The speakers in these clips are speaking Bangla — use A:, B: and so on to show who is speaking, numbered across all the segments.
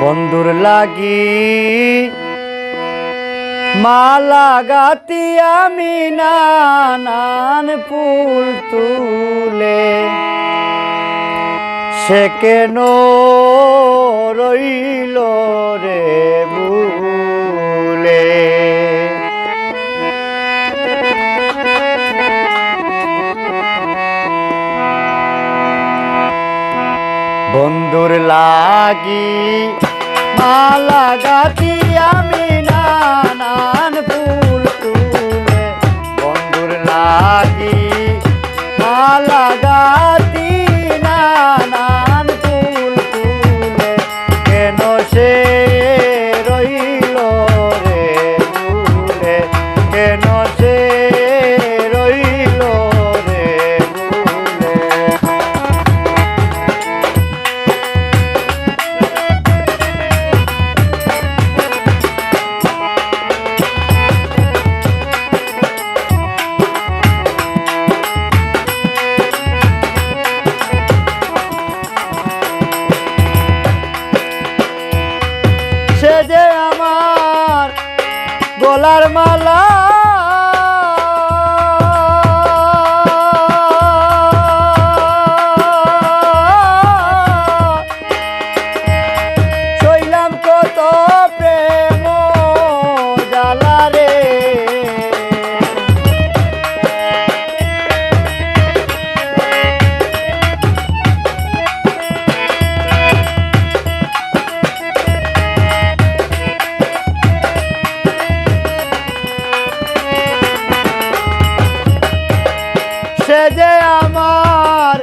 A: বন্ধুর লাগি। মালা গাতি আমি নানান ফুল তুলে। সে কেন রইল রে ভুলে? বন্ধুর লাগি মালা গাতি আমি গলার মালা সে যে আমার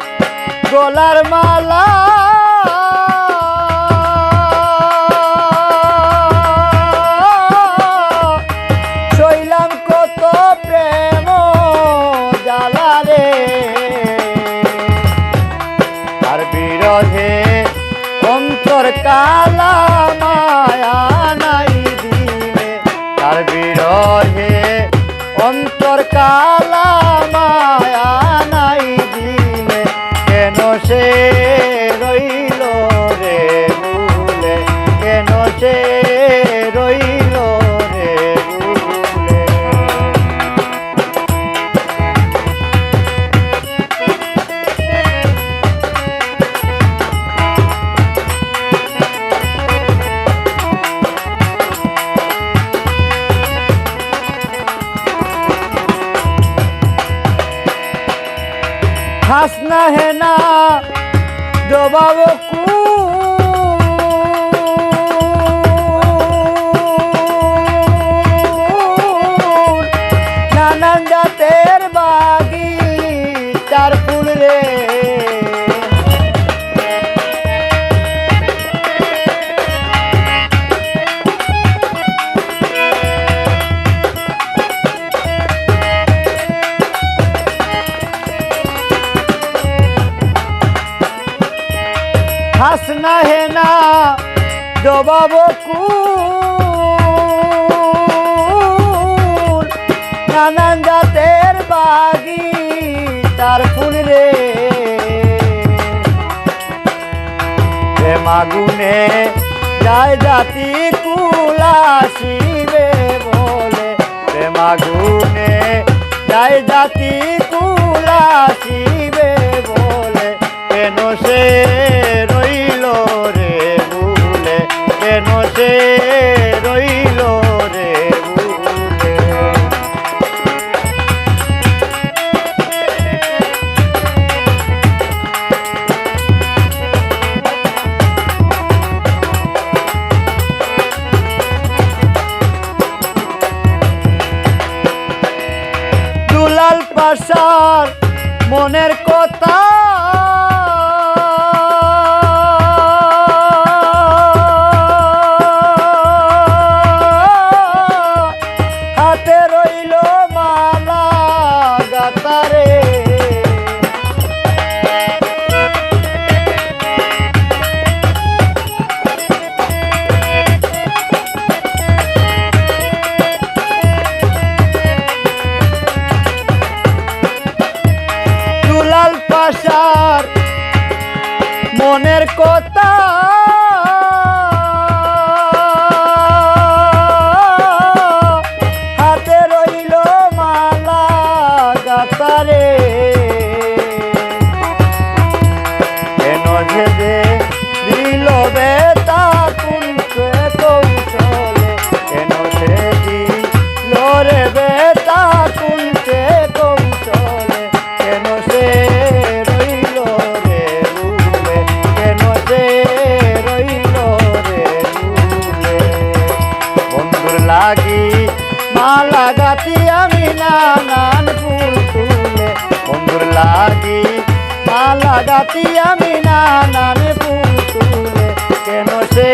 A: গলার মালা। কালা মায়া নাই দিলে। তার বিরহে অন্তর কালা সে রইল রে ভুলে। কেন সে রইল রে ভুলে? হাসনা হেনা জবাব হাসনা হেনা জবাব কুল নানান জাতের বাগি তার ফুল রে। প্রেমাগুনে যায় জাতি কুলাসিবে বলে। প্রেমাগুনে যায় জাতি কুলাসিবে বলে। কেন সে পাশার মনের কথা আশার মনের কথা লাগে মালা গাতি আমি নানান পুতুলে। কেন সে